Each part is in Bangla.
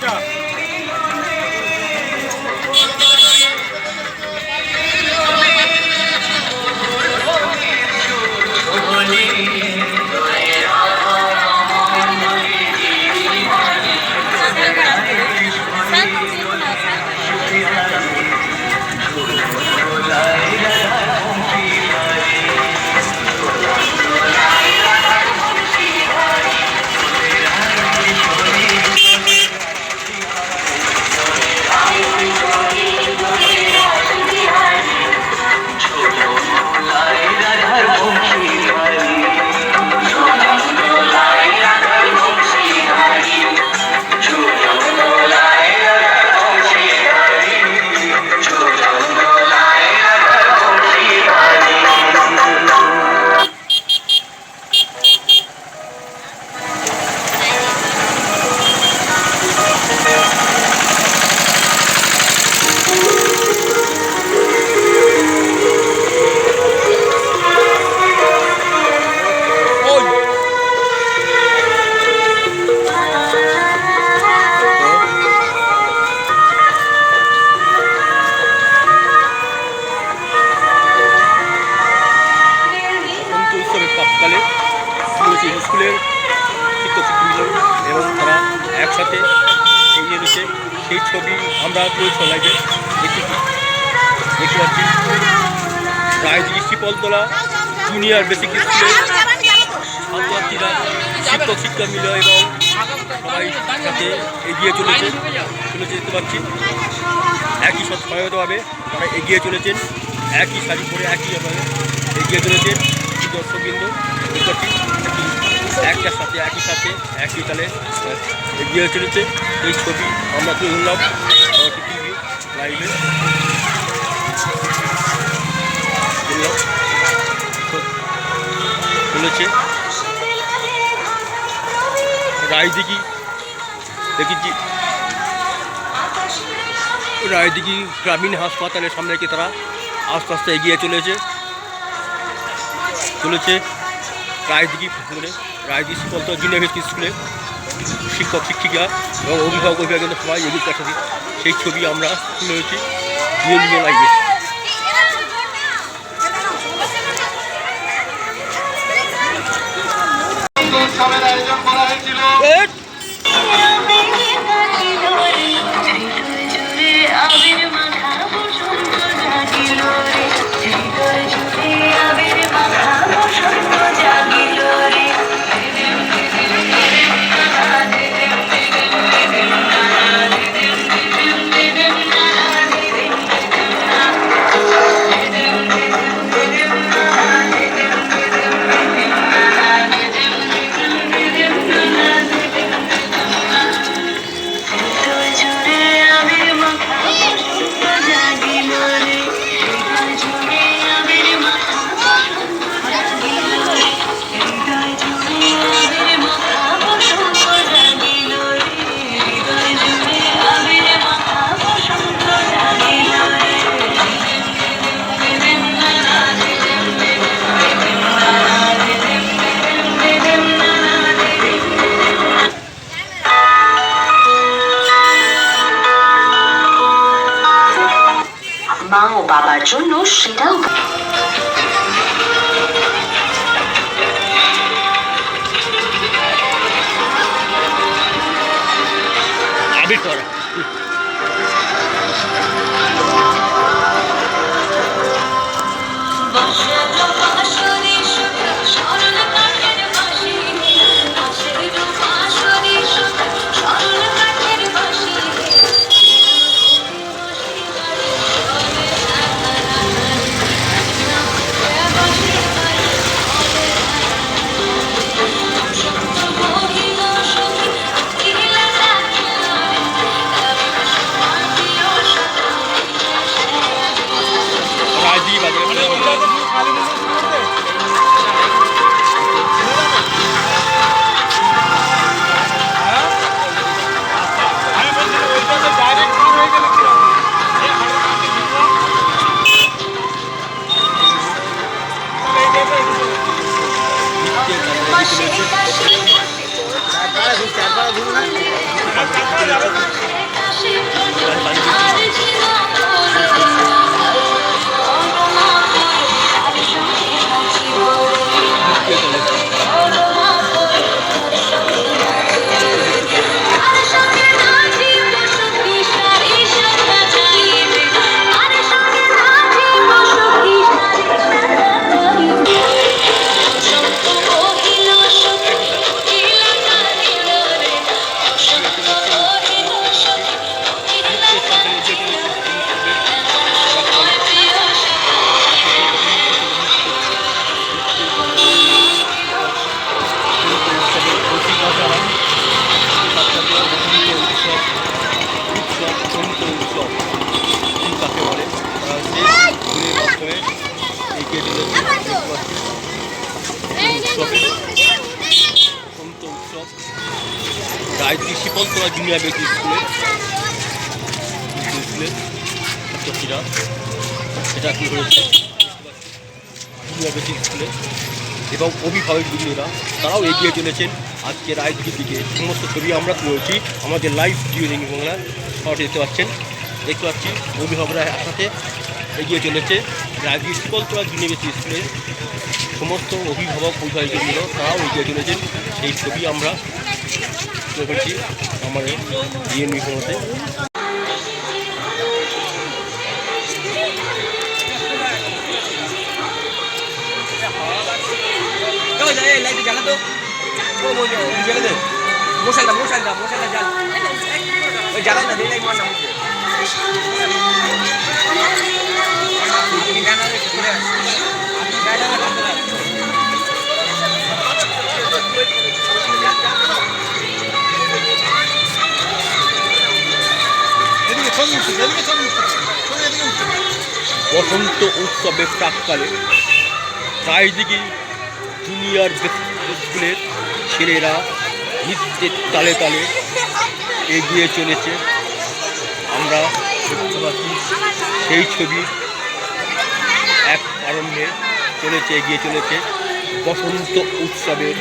বসন্ত এগিয়ে চলেছে চলেছে দেখতে পাচ্ছি। একই সৎসহায়তভাবে তারা এগিয়ে চলেছেন। একই শাড়ি পরে একইভাবে এগিয়ে চলেছেন। দর্শকবৃন্দ একটার সাথে, একই সাথে, একই তালে এগিয়ে চলেছে। এই ছবি আমরা তুলে ধরলাম। টিভি লাইভে। চলেছে রায়দিঘি দেখেছি। রায়দিঘি গ্রামীণ হাসপাতালের সামনে থেকে তারা আস্তে আস্তে এগিয়ে চলেছে। চলেছে রায়দিঘি মানে রায়দিঘি স্কুলে শিক্ষক শিক্ষিকা এবং অভিভাবক অভিভাবক সবাই এগিয়ে কাছাকাছি সেই ছবি আমরা তুলে বিএনপি লাইভে আয়োজন করা হয়েছিল। অভিভাবক দিদিরা তারাও এগিয়ে চলেছেন আজকে রায়দিঘির দিকে সমস্ত ছবি আমরা তুলেছি আমাদের লাইভ নিউজ বাংলা শর্ট দেখতে পাচ্ছেন দেখতে পাচ্ছি অভিভাবকরা একসাথে এগিয়ে চলেছে রায়দিঘি শিকলতলা জুনিয়র বেসিক স্কুলে সমস্ত অভিভাবক অভিভাবকবৃন্দ তারাও এগিয়ে চলেছেন সেই ছবি আমরা তুলে ধরছি আমাদের জিএনবি মশালটা মশালটা মশালটা জ্বাল ওই জ্বালাই না দেই লাইট মার না আপনি গানা রে ঘুরে আপনি গানা রে ঘুরে বসন্ত উৎসবে প্রাককালে চারিদিকে জুনিয়র স্কুলের ছেলেরা নৃত্যের তালে তালে এগিয়ে চলেছে। আমরা সেই ছবি এক আরম্ভে চলেছে, এগিয়ে চলেছে। বসন্ত উৎসবের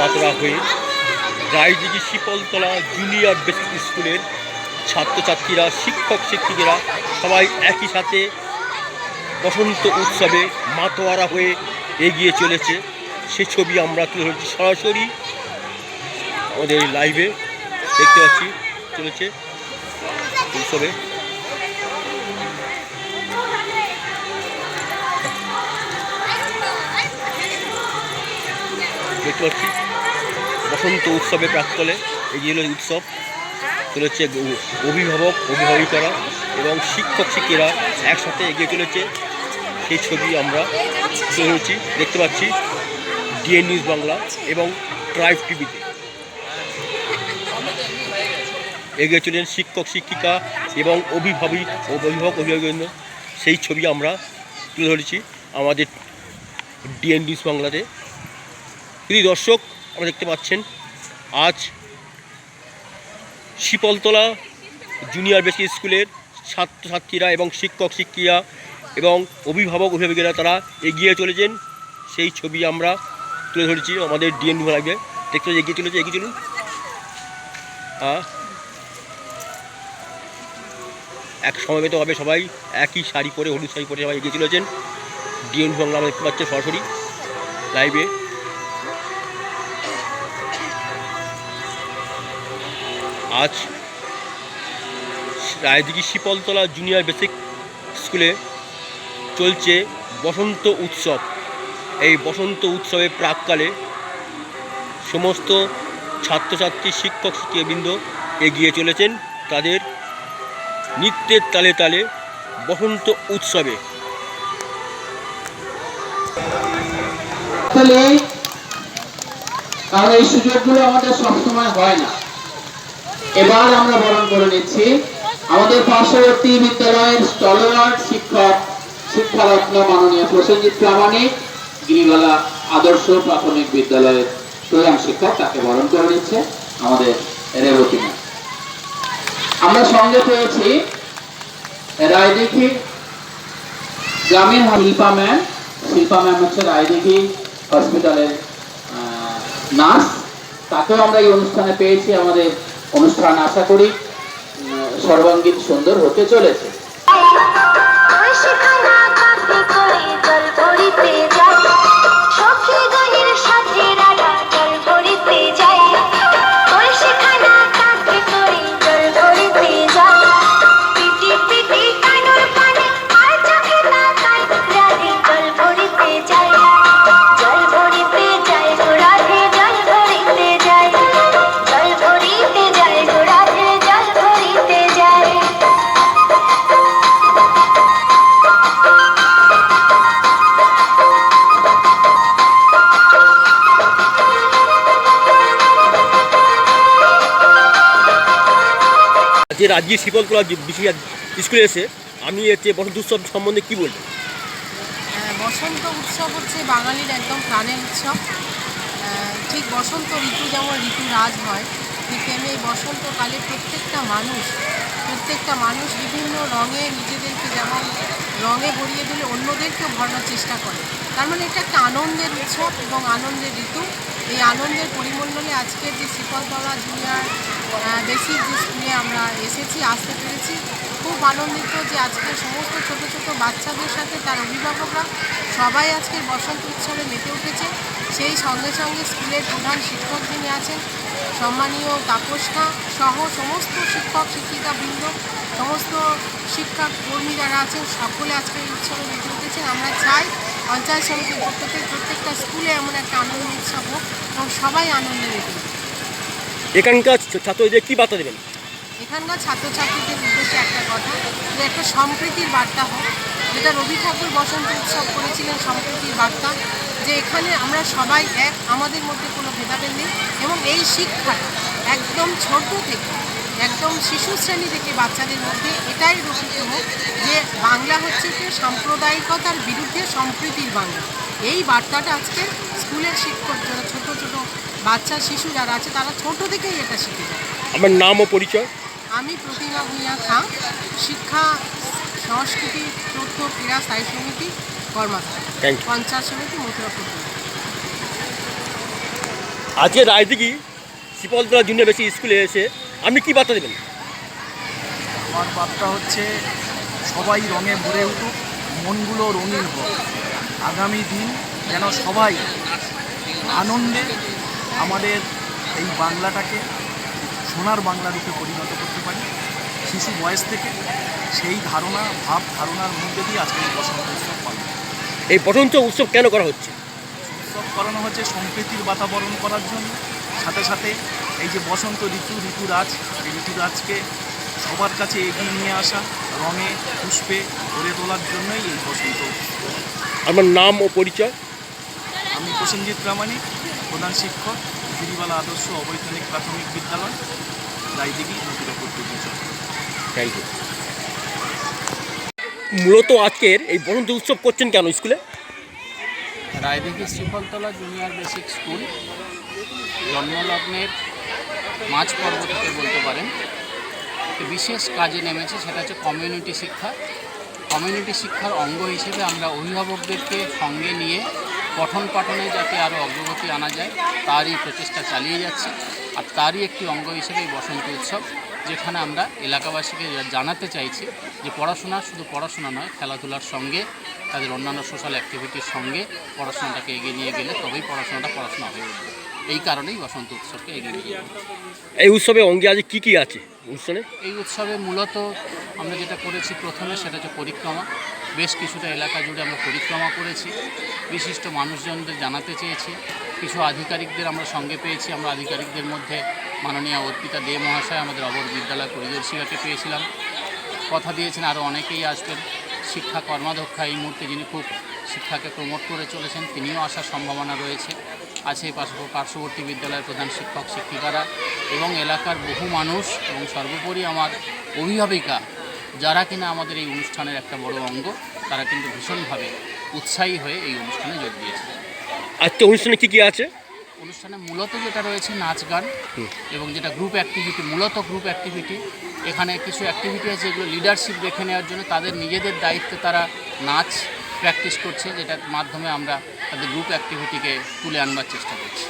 মাত্রা হয়ে রায়দিঘি শিপলতলা জুনিয়র বেসিক স্কুলের ছাত্রছাত্রীরা, শিক্ষক শিক্ষিকেরা সবাই একই সাথে বসন্ত উৎসবে মাতোয়ারা হয়ে এগিয়ে চলেছে। সে ছবি আমরা তুলে ধরছি সরাসরি আমাদের এই লাইভে দেখতে পাচ্ছি, চলেছে উৎসবে। দেখতে পাচ্ছি, বসন্ত উৎসবে প্রাক্তলে এগিয়ে উৎসব। চলেছে অভিভাবক, অভিভাবিকারা এবং শিক্ষক শিক্ষিরা একসাথে এগিয়ে চলেছে। সেই ছবি আমরা ধরেছি দেখতে পাচ্ছি ডিএন নিউজ বাংলা এবং ট্রাইব টিভিতে। এগিয়ে চলেন শিক্ষক, শিক্ষিকা এবং অভিভাবক অভিভাবক অভিভাবকবৃন্দ। সেই ছবি আমরা তুলে ধরেছি আমাদের ডিএন নিউজ বাংলাতে। যদি দর্শক, আমরা দেখতে পাচ্ছেন, আজ শিপলতলা জুনিয়র বেসিক স্কুলের ছাত্রছাত্রীরা এবং শিক্ষক, শিক্ষিকা এবং অভিভাবক অভিভাবকেরা তারা এগিয়ে চলেছেন। সেই ছবি আমরা তুলে ধরেছি, আমাদের ডিএন লাগবে দেখতে এগিয়ে চলেছে, এগিয়ে চলুন। এক এক হবে সবাই একই শাড়ি পরে, হলুদ শাড়ি পরে সবাই এগিয়ে চলেছেন। ডিএন বাংলা আমরা দেখতে পাচ্ছি সরাসরি লাইভে আজ রায়দিঘি শিপলতলা জুনিয়র বেসিক স্কুলে চলছে বসন্ত উৎসব। এই বসন্ত উৎসবের প্রাককালে সমস্ত ছাত্রছাত্রী, শিক্ষক, শিক্ষকবৃন্দ এগিয়ে চলেছেন তাদের নৃত্যের তালে তালে বসন্ত উৎসবে। কারণ এই সুযোগগুলো আমাদের সবসময় হয় না। এবার আমরা বরণ করে নিচ্ছি। আমাদের পার্শ্ববর্তী বিদ্যালয়ের স্টলার্ট শিক্ষক শিক্ষারত্ন মাননীয় প্রসেনজিৎ প্রামাণিক গিরিবালা আদর্শ প্রাথমিক বিদ্যালয়ের প্রধান শিক্ষক, তাকে বরণ করে নিচ্ছে আমাদের রেবতী ম্যাম। আমরা সঙ্গে পেয়েছি রায়দিঘি গ্রামীণ শিল্পা ম্যাম। শিল্পা ম্যাম হচ্ছে রায়দিঘি হসপিটালের নার্স। তাকেও আমরা এই অনুষ্ঠানে পেয়েছি। আমাদের অনুষ্ঠান আশা করি সর্বাঙ্গীন সুন্দর হতে চলেছে। শিপলতলা যে বিশেষ স্কুলে এসে আমি হচ্ছে বসন্ত উৎসব সম্বন্ধে কী বলব? বসন্ত উৎসব হচ্ছে বাঙালির একদম প্রাণের উৎসব। ঠিক বসন্ত ঋতু যেমন ঋতুরাজ হয় এই বসন্তকালে প্রত্যেকটা মানুষ প্রত্যেকটা মানুষ বিভিন্ন রঙে নিজেদেরকে যেমন রঙে ভরিয়ে দিলে অন্যদেরকেও ভরানোর চেষ্টা করে। তার মানে এটা একটা আনন্দের উৎসব এবং আনন্দের ঋতু। এই আনন্দের পরিমণ্ডলে আজকের যে শিকলতলা জুনিয়র বেসিক যে স্কুলে আমরা এসেছি, আসতে পেরেছি, খুব আনন্দিত যে আজকে সমস্ত ছোট ছোট বাচ্চাদের সাথে তার অভিভাবকরা সবাই আজকের বসন্ত উৎসবে মেতে উঠেছে। সেই সঙ্গে সঙ্গে স্কুলের প্রধান শিক্ষক যিনি আছেন সম্মানীয় তাপসখা সহ সমস্ত শিক্ষক শিক্ষিকা বৃন্দ সমস্ত শিক্ষা কর্মী যারা আছেন সকলে আজকে এই উৎসবে মেতে উঠেছেন। আমরা চাই পঞ্চায়েত সমিতির পক্ষ থেকে প্রত্যেকটা স্কুলে এমন একটা আনন্দ উৎসব হোক এবং সবাই আনন্দে মেতে। এখানকার ছাত্রদের কি বার্তা দেবেন? এখানকার ছাত্রছাত্রীদের উদ্দেশ্যে একটা কথা যে একটা সম্প্রীতির বার্তা হোক। যেটা রবি ঠাকুর বসন্ত উৎসব করেছিলেন সম্প্রীতির বার্তা। যে এখানে আমরা সবাই এক আমাদের মধ্যে কোনো ভেদাভেদ নেই এবং এই শিক্ষাটা একদম ছোট থেকে একদম শিশু শ্রেণি থেকে বাচ্চাদের মধ্যে এটাই রচিত হোক যে বাংলা হচ্ছে কি সাম্প্রদায়িকতার বিরুদ্ধে সম্প্রীতির বাংলা। এই বার্তাটা আজকে স্কুলের শিক্ষক যারা ছোট ছোট বাচ্চা শিশু যারা আছে তারা ছোট থেকেই এটা শিখে যায়। আমার নাম ও পরিচয়? আমি প্রতিমা ভূঁইয়া খাঁ শিক্ষা সংস্কৃতি তথ্য ক্রীড়া স্থায়ী সমিতি পঞ্চায়েত সমিতি মথুরাপুর। আজকে রায়দিঘি শিপলতলা জুনিয়র বেসিক স্কুলে এসে আপনি কি বার্তা দেবেন? আমার বার্তা হচ্ছে সবাই রঙে ভরে উঠুক মনগুলো রঙিন হোক। আগামী দিন যেন সবাই আনন্দে আমাদের এই বাংলাটাকে সোনার বাংলা রূপে পরিণত করতে পারি। শিশু বয়স থেকে সেই ধারণা ভাব ধারণার মধ্যে দিয়ে আজকে বসন্ত উৎসব পালন এই বসন্ত উৎসব কেন করা হচ্ছে? উৎসব করানো হচ্ছে সম্প্রীতির বাতাবরণ করার জন্য। সাথে সাথে এই যে বসন্ত ঋতু ঋতুরাজ এই ঋতুরাজকে সবার কাছে এগিয়ে নিয়ে আসা রঙে পুষ্পে ভরে তোলার জন্যই এই বসন্ত উৎসব। আমার নাম ও পরিচয়? আমি প্রসেনজিৎ প্রামাণিক প্রধান শিক্ষক গিরিবালা আদর্শ অবৈতনিক প্রাথমিক বিদ্যালয় রায়দিঘি দুর্গেশ্বর থ্যাংক ইউ মূলত আজকের এই বসন্ত উৎসব করছেন কেন স্কুলে? Raidighi Sreephaltala junior basic school, জন্মলগ্নের মাঝ পর্ব থেকে বলতে পারেন। বিশেষ কাজে নেমেছে, সেটা হচ্ছে কমিউনিটি শিক্ষা। কমিউনিটি শিক্ষার অঙ্গ হিসেবে আমরা অভিভাবকদেরকে সঙ্গে নিয়ে পঠন পাঠনে যাতে আরও অগ্রগতি আনা যায়, তারই প্রচেষ্টা চালিয়ে যাচ্ছি। আর তারই একটি অঙ্গ হিসেবে এই বসন্ত উৎসব। যেখানে আমরা এলাকাবাসীকে জানাতে চাইছি যে পড়াশোনা শুধু পড়াশোনা নয় খেলাধুলার সঙ্গে তাদের অন্যান্য সোশ্যাল অ্যাক্টিভিটির সঙ্গে পড়াশোনাটাকে এগিয়ে নিয়ে গেলে তবেই পড়াশোনাটা পড়াশোনা হয়ে উঠবে এই কারণেই বসন্ত উৎসবকে এগিয়ে নিয়ে যাব এই উৎসবে অঙ্গে আজ কী কী আছে উৎসবে এই উৎসবে মূলত আমরা যেটা করেছি প্রথমে সেটা হচ্ছে পরিক্রমা। বেশ কিছুটা এলাকা জুড়ে আমরা পরিক্রমা করেছি। বিশিষ্ট মানুষজনদের জানাতে চেয়েছি। কিছু আধিকারিকদের আমরা সঙ্গে পেয়েছি। আমরা আধিকারিকদের মধ্যে মাননীয় অর্পিতা দে মহাশয়, আমাদের অবর বিদ্যালয় পরিদর্শিকাকে পেয়েছিলাম। কথা দিয়েছেন আরও অনেকেই আসবেন। শিক্ষা কর্মাধ্যক্ষা এই মুহূর্তে যিনি খুব শিক্ষাকে প্রমোট করে চলেছেন, তিনিও আসার সম্ভাবনা রয়েছে। আছে পার্শ্ব- পার্শ্ববর্তী বিদ্যালয়ের প্রধান শিক্ষক, শিক্ষিকারা এবং এলাকার বহু মানুষ এবং সর্বোপরি আমার অভিভাবিকা। যারা কিনা আমাদের এই অনুষ্ঠানের একটা বড় অঙ্গ, তারা কিন্তু ভীষণভাবে উৎসাহী হয়ে এই অনুষ্ঠানে যোগ দিয়েছে আজকে অনুষ্ঠানে কি কি আছে? অনুষ্ঠানে মূলত যেটা রয়েছে নাচ গান এবং যেটা গ্রুপ অ্যাক্টিভিটি মূলত গ্রুপ অ্যাক্টিভিটি এখানে কিছু অ্যাক্টিভিটি আছে যেগুলো লিডারশিপ দেখে নেওয়ার জন্য তাদের নিজেদের দায়িত্বে তারা নাচ প্র্যাকটিস করছে যেটার মাধ্যমে আমরা তাদের গ্রুপ অ্যাক্টিভিটিকে তুলে আনবার চেষ্টা করছি।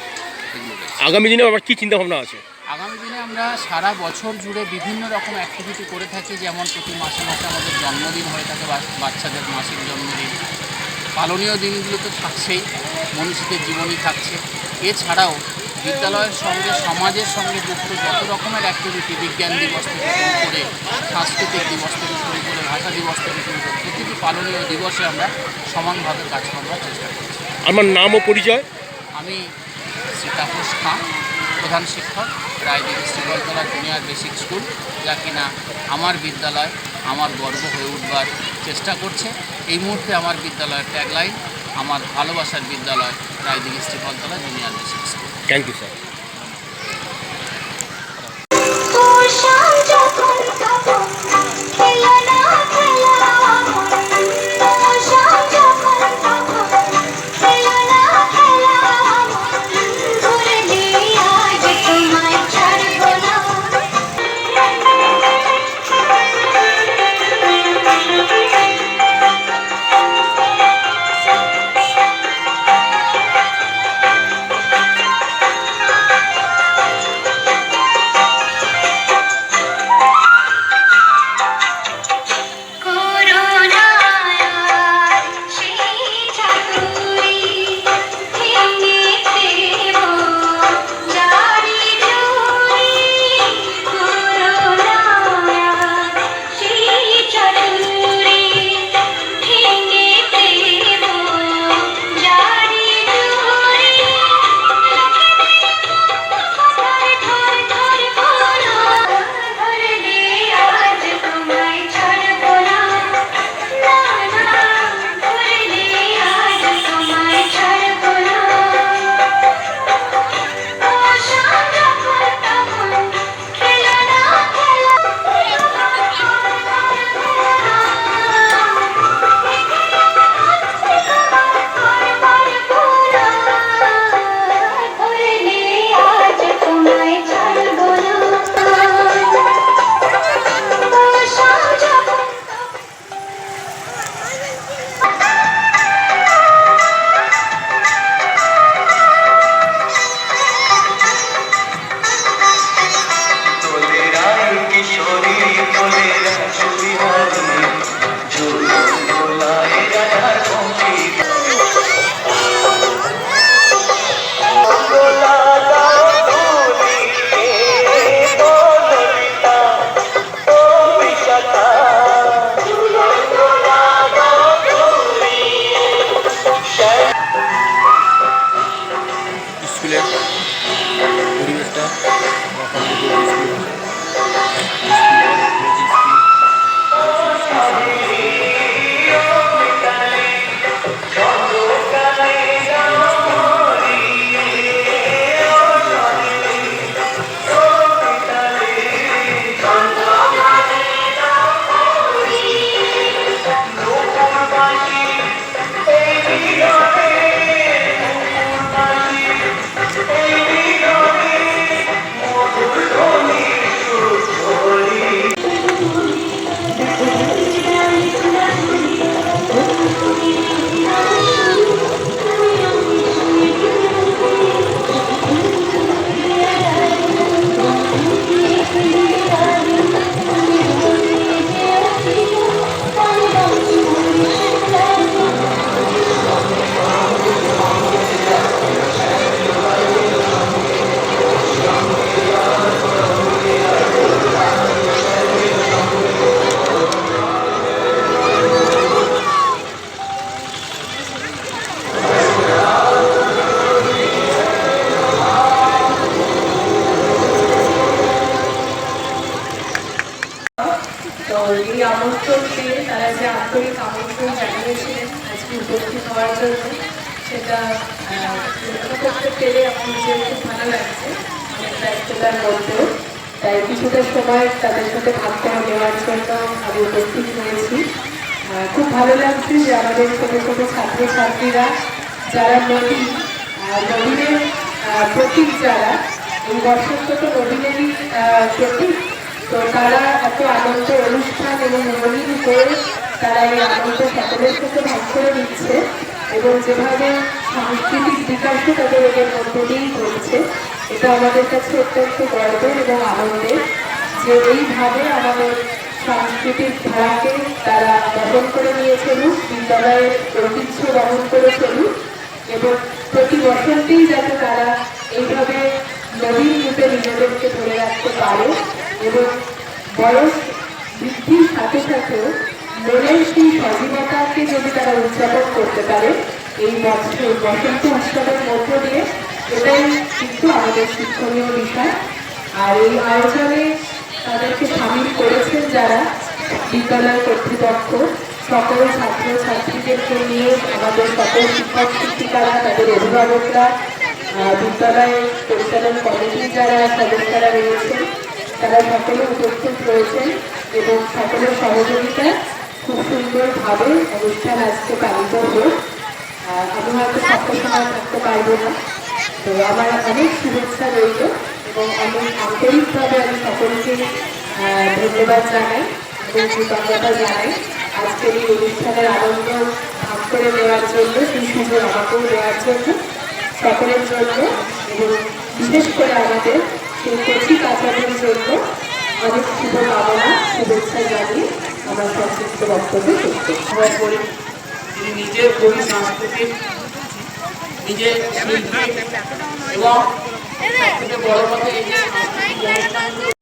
আগামী দিনে আবার কী চিন্তা ভাবনা আছে? আগামী দিনে আমরা সারা বছর জুড়ে বিভিন্ন রকম অ্যাক্টিভিটি করে থাকি যেমন প্রতি মাসে মাসে আমাদের জন্মদিন হয়ে থাকে বাচ্চাদের মাসিক জন্মদিন। পালনীয় দিনগুলো তো থাকছেই মনীষীদের জীবনী থাকছে। এছাড়াও বিদ্যালয়ের সঙ্গে সমাজের সঙ্গে যুক্ত যত রকমের অ্যাক্টিভিটি বিজ্ঞান দিবস থেকে শুরু করে সাংস্কৃতিক দিবস থেকে শুরু করে ভাষা দিবস থেকে শুরু করে প্রতিটি পালনীয় দিবসে আমরা সমানভাবে কাজ করবার চেষ্টা করছি। আমার নাম ও পরিচয়? আমি শ্রী তাপস খাঁ। প্রধান শিক্ষক Raidighi Sreephaltala junior basic school যা কিনা আমার বিদ্যালয় আমার গর্ব হয়ে উঠবার চেষ্টা করছে। এই মুহূর্তে আমার বিদ্যালয়ের ট্যাগলাইন আমার ভালোবাসার বিদ্যালয় Raidighi Sreephaltala junior basic school. Thank you sir তো এই আমন্ত্রণ পেয়ে তারা যে আন্তরিক আমন্ত্রণ জানিয়েছিলেন আজকে উপস্থিত হওয়ার জন্য সেটা করতে পেরে আমার নিজের খুব ভালো লাগছে ব্যস্ততার মধ্যেও। তাই কিছুটা সময় তাদের সাথে ভাগ করে নেওয়ার জন্য আমি উপস্থিত হয়েছি। খুব ভালো লাগছে যে আমাদের ছোটো ছোটো ছাত্রছাত্রীরা যারা নদী আহ, নদীনের প্রতীক যারা এই বসন্ত তো নদীনেরই আহ, প্রতীক তো তারা এত আনন্দ অনুষ্ঠান এবং রঙিন করে তারা এই আনন্দ সকলের সাথে ভাগ করে নিচ্ছে এবং যেভাবে সাংস্কৃতিক বিকাশও তাদের এদের মধ্যে দিয়েই ঘটছে এটা আমাদের কাছে অত্যন্ত গর্বের এবং আনন্দের যে এইভাবে আমাদের সাংস্কৃতিক ধারাকে তারা বহন করে নিয়ে চলুক, বিদ্যালয়ের ঐতিহ্য বহন করে চলুক এবং প্রতি বছরতেই যাতে তারা এইভাবে নদীর রূপে নিজেদেরকে ধরে রাখতে পারে। এবং বয়স বৃদ্ধির সাথে সাথেও মনের সেই সজীবতাকে যদি তারা উদযাপন করতে পারে এই বছর বসন্ত উৎসবের মধ্য দিয়ে এটাই কিন্তু আমাদের শিক্ষণীয় বিষয়। আর এই আয়োজনে তাদেরকে সামিল করেছেন যারা বিদ্যালয় কর্তৃপক্ষ সকল ছাত্র ছাত্রীদেরকে নিয়ে আমাদের সকল শিক্ষক শিক্ষিকারা তাদের অভিভাবকরা আহ, বিদ্যালয় পরিচালন কমিটির যারা সদস্যরা রয়েছেন তারা সকলে উপস্থিত রয়েছেন এবং সকলের সহযোগিতায় খুব সুন্দরভাবে অনুষ্ঠান আজকে পালিত হোক। আমি হয়তো সবটা সময় থাকতে পারব না। তো আমার অনেক শুভেচ্ছা রইল এবং অনেক আন্তরিকভাবে আমি সকলকে ধন্যবাদ জানাই এবং কৃতজ্ঞতা জানাই। আজকের এই অনুষ্ঠানের আনন্দ ভাগ করে নেওয়ার জন্য সেই সুযোগ আমাকেও দেওয়ার জন্য, সকলের জন্য এবং বিশেষ করে আমাদের সেই আচরণের জন্য অনেক শুভকামনা, শুভেচ্ছা জানিয়ে আমরা সংক্ষিপ্ত বক্তব্য শেষ করছি। তিনি নিজের কবি, সাংস্কৃতিক নিজের শিল্পী এবং বড় কথা এই যে সাংস্কৃতিক